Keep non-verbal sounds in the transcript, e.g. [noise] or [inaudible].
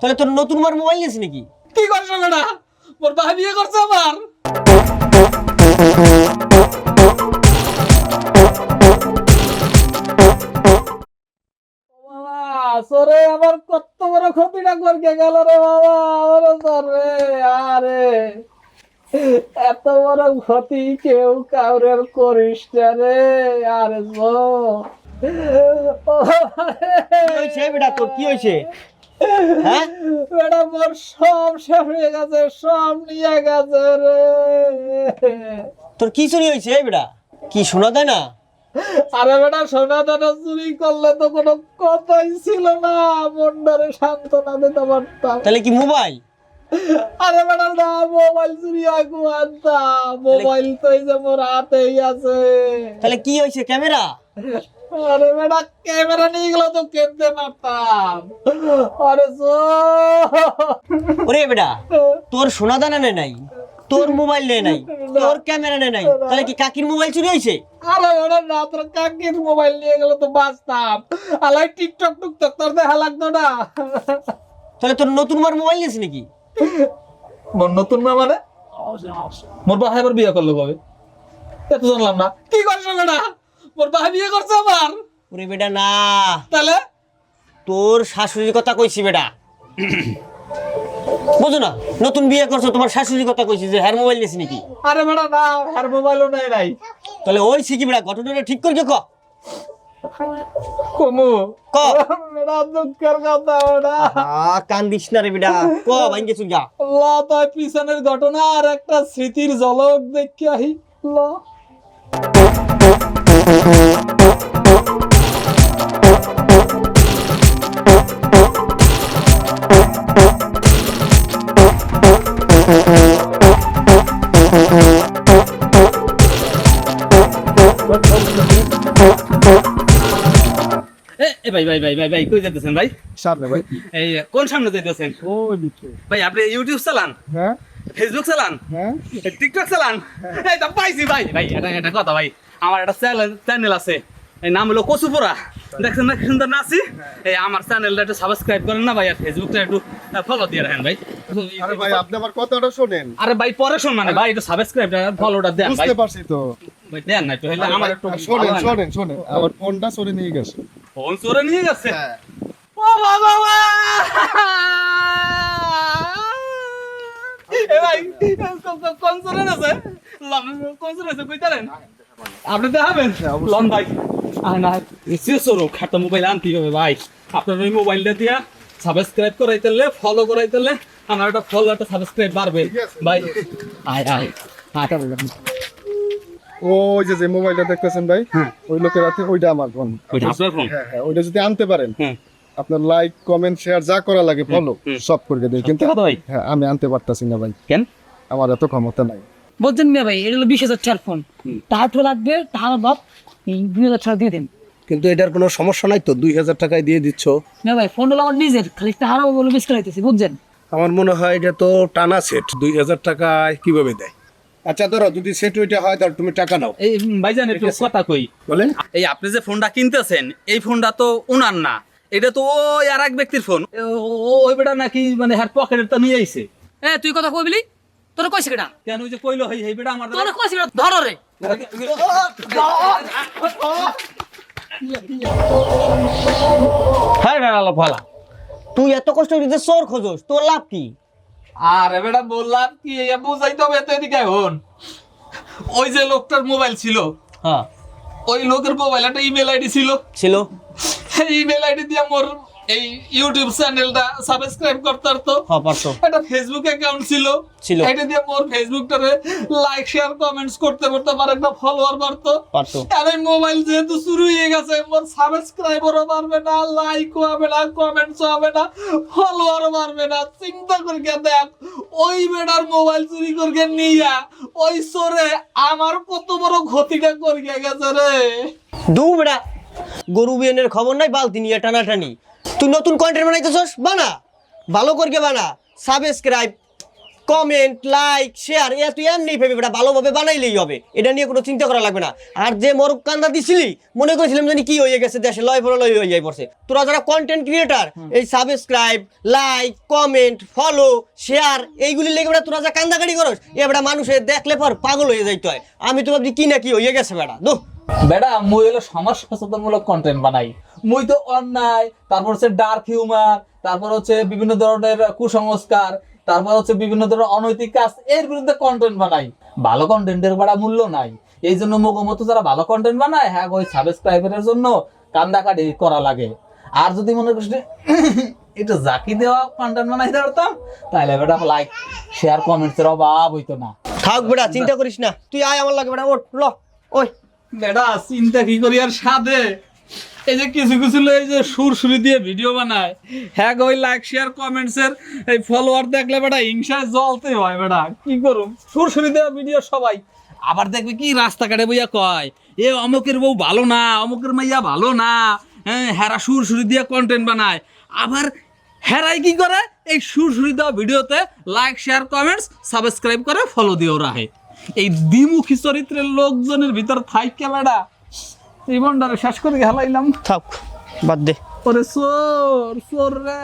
তাহলে তোর নতুন মার মোবাইল নিস নাকি? কি করছ বেটা মোর ভাই বিয়ে করছে আমার সরে আমার কত বড় ক্ষতিটা করকে গেল রে বাবা আমার সরে আরে। এত বড় ক্ষতি কেউ কাউরের করিস না রে আরে সো কি হয়েছে বেটা তোর? কি হয়েছে? হ্যাঁ? বেটা মোর সব শেষ হয়ে গেছে সব নিয়ে গেছে রে। তোর কি চুরি হয়েছে বেটা? কি শোনা দেয় না? আরে বেটা সোনা দানা চুরি করলে তো কোনো কথাই ছিল না। মন্ডারে সান্ত্বনা দিতে পারতাম। তাহলে কি মোবাইল? আরে বেটা না মোবাইল চুরি আগু আনতাম। মোবাইল তো এই যে মোর হাতেই আছে। তাহলে কি হয়েছে ক্যামেরা? আরে বেটা ক্যামেরা নিয়ে গেলে তো কিনতে পারতাম। আরে ওরে বেটা তোর সোনা দানা নেই নাই তোর মোবাইল নেই নাই তোর ক্যামেরা নেই নাই তাহলে কি কাকির মোবাইল চুরি হয়েছে? আরে ওরা রাত্র কাকির মোবাইল নিয়ে গেলে তো বাঁচতাম। আলাই টিকটক টুকটক তোর দেখা লাগতো না। তাহলে তোর নতুন মার মোবাইল নিস নাকি? মোর নতুন মা মানে মোর বাবা এবার বিয়ে করল কবে? এত জানলাম না। কি করছ বেটা? মোর বাবা বিয়ে করছে আমার ওরে বেটা না। তাহলে? তোর শাশুড়ির কথা কইছি বেটা। বুঝো না নতুন বিয়ে করছ তোমার শাশুড়ির কথা কইছি যে হ্যার মোবাইল নাকি? আরে বেটা না আর মোবাইলও নাই নাই। তাহলে ওই শিখি বেটা ঘটনাটা ঠিক করে ক। কমু। ক। বেটা দুঃখের কথা ওটা আ কান্দিস না রে বেটা ক ভাঙ্গে চুল যা। আল্লাহ তাই পিছনের ঘটনা আর একটা স্মৃতির ঝলক দেখি আহি আল্লাহ ভাই ভাই ভাই ভাই ভাই কই যেতেছেন ভাই? সামনে ভাই। এই কোন সামনে যাইতেছেন? ওই দিকে ভাই আপনি ইউটিউব চালান? হ্যাঁ। ফেসবুক চালান? হ্যাঁ। টিকটক চালান? এই তো পাইছি ভাই। ভাই এটা এটা কথা ভাই। আমার একটা চ্যানেল চ্যানেল আছে। এই নাম হলো কচুপোড়া। দেখছেন না কি সুন্দর নাচি এই আমার চ্যানেলটা একটু সাবস্ক্রাইব করেন না ভাই আর ফেসবুকটা একটু ফলো দিয়ে রাখেন ভাই। আরে ভাই আপনি আমার কথাটা শোনেন। আরে ভাই পরে শোন মানে ভাই একটু সাবস্ক্রাইবটা ফলোটা দেন ভাই। বুঝতে পারছি তো। দেন না একটু হইলে আমার একটু শোনেন ভালো না। শোনেন শোনেন। আমার ফোনটা চুরি নিয়ে গেছে। ফোন চোরে নিয়ে গেছে। ও বাবা! [laughs] এ ভাই কোন চোরে আছে কোন চোরে আছে কইতারেন? আপনি দেখাবেন? লন ভাই। আহ না সে সরো খাতা মোবাইল আনতে হবে ভাই। আপনার ওই মোবাইলটা দিয়া সাবস্ক্রাইব করাইতেলে ফলো করাইতেলে আমার একটা ফলো একটা সাবস্ক্রাইব বাড়বে ভাই আয় আয়। আটা ওই যে যে মোবাইলটা দেখতেছেন ভাই হ্যাঁ। ওই লোকের হাতে ওইটা আমার ফোন। ওইটা হ্যাঁ হ্যাঁ ওইটা যদি আনতে পারেন আপনার লাইক কমেন্ট শেয়ার যা করা লাগে ফলো সব করে দেয় কিন্তু হ্যাঁ আমি আনতে পারতাছি না ভাই। কেন? আমার এত ক্ষমতা নাই। বলছেন মিয়া ভাই এটা হলো বিশ হাজার টাকার ফোন তো লাগবে বাপ এই দুই হাজার টাকা দিয়ে দেন। কিন্তু এটার কোনো সমস্যা নাই তো? দুই হাজার টাকায় দিয়ে দিচ্ছ। মিয়া ভাই ফোন হলো আমার নিজের খালি টাকা বলে বেশ করাইতেছি বুঝছেন? আমার মনে হয় এটা তো টানা সেট দুই হাজার টাকায় কীভাবে দেয়? আচ্ছা ধরো যদি সেট ওইটা হয় তাহলে তুমি টাকা নাও। এই ভাইজান একটু কথা কই। বলেন। এই আপনি যে ফোনটা কিনতেছেন এই ফোনটা তো উনার না। এটা তো ওই আর এক ব্যক্তির ফোন। ওই বেটা নাকি মানে হ্যার পকেটের তো নিয়ে আইছে। এ তুই কথা কইবলি তোর কইছে কেটা কেন ওই যে কইলো হই এই বেটা আমার তোর কইছে কেটা ধর রে। হ্যাঁ আলো ফালা। তুই এত কষ্ট করে চোর খোঁজস তোর লাভ কি? আরে বেটা বললাম কি বুঝাই বুঝাইতে হবে তো এদিকে এখন ওই যে লোকটার মোবাইল ছিল হ্যাঁ। ওই লোকের মোবাইল একটা ইমেল আইডি ছিল। ছিল। ইমেল আইডি দিয়ে মোর এই ইউটিউব চ্যানেলটা সাবস্ক্রাইব করতে পারতো হ্যাঁ পারতো একটা ফেসবুক অ্যাকাউন্ট ছিল। ছিল। এটা দিয়ে মোর ফেসবুকটারে লাইক শেয়ার কমেন্টস করতে করতে আমার একটা ফলোয়ার বাড়তো। পারতো আর এই মোবাইল যেহেতু শুরু হয়ে গেছে মোর সাবস্ক্রাইবারও বাড়বে না লাইকও হবে না কমেন্টসও হবে না ফলোয়ারও বাড়বে না। চিন্তা করে দেখ ওই বেটার মোবাইল চুরি করে নিয়া ওই সরে আমার কত বড় ক্ষতিটা করে গেছে রে। দু বেড়া গরু বিয়ানের খবর নাই বালতি নিয়ে টানাটানি। তুই নতুন কন্টেন্ট বানাইতেছস? বানা। ভালো করে বানা। সাবস্ক্রাইব কমেন্ট লাইক শেয়ার এ তুই এমনি ভেবে বেটা ভালোভাবে বানাইলেই হবে। এটা নিয়ে কোনো চিন্তা করা লাগবে না। আর যে মরক কান্দা দিছিলি মনে করেছিলাম জানি কি হয়ে গেছে দেশে লয় পড়ে লয় হয়ে যাই পড়ছে। তোরা যারা কন্টেন্ট ক্রিয়েটার এই subscribe like comment follow share এইগুলি লেগে বেটা তোরা যা কান্দাকাটি করস এ বেটা মানুষের দেখলে পর পাগল হয়ে যাইতে হয়। আমি তো ভাবছি কি না কি হয়ে গেছে বেটা দো বেটা মুই হলো সমাজ সচেতনমূলক কন্টেন্ট বানাই। মুই তো অন্যায় তারপর হচ্ছে ডার্ক হিউমার তারপর হচ্ছে বিভিন্ন ধরনের কুসংস্কার তারপর হচ্ছে বিভিন্ন ধরনের অনৈতিক কাজ এর বিরুদ্ধে কন্টেন্ট বানাই। ভালো কন্টেন্টের বাড়া মূল্য নাই। এই জন্য মুখমতো যারা ভালো কন্টেন্ট বানায় হ্যাঁ ওই সাবস্ক্রাইবারের জন্য কান্দাকাটি করা লাগে। আর যদি মনে করিস এটা জাকি দেওয়া কন্টেন্ট বানাইতে পারতাম তাহলে বেটা লাইক শেয়ার কমেন্টসের অভাব হইতো না। থাক বেটা চিন্তা করিস না। তুই আয় আমার লাগে বেটা ওঠ ল ওই। বেটা চিন্তা কি করি আর সাধে? এই যে কিছু কিছু এই যে সুর সুরি দিয়ে ভিডিও বানায়। হ্যাঁ ওই লাইক শেয়ার কমেন্টস এর এই ফলোয়ার দেখলে বেটা হিংসায় জ্বলতে হয় বেটা। কি করুম? সুর সুরি দেওয়া ভিডিও সবাই। আবার দেখবে কি রাস্তাঘাটে বইয়া কয়, এ অমুকের বউ ভালো না, অমুকের মাইয়া ভালো না। হ্যাঁ হেরা সুর সুরি দিয়ে কন্টেন্ট বানায়। আবার হেরাই কি করে? এই সুর সুরি দেওয়া ভিডিওতে লাইক শেয়ার কমেন্টস সাবস্ক্রাইব করে ফলো দিয়েও রাখে এই দ্বিমুখী চরিত্রের লোকজনের ভিতর থাইকে বেড়া জীবনটারে শেষ করে গেলাইলাম থাক বাদ দে। ওরে সোর সোর রে।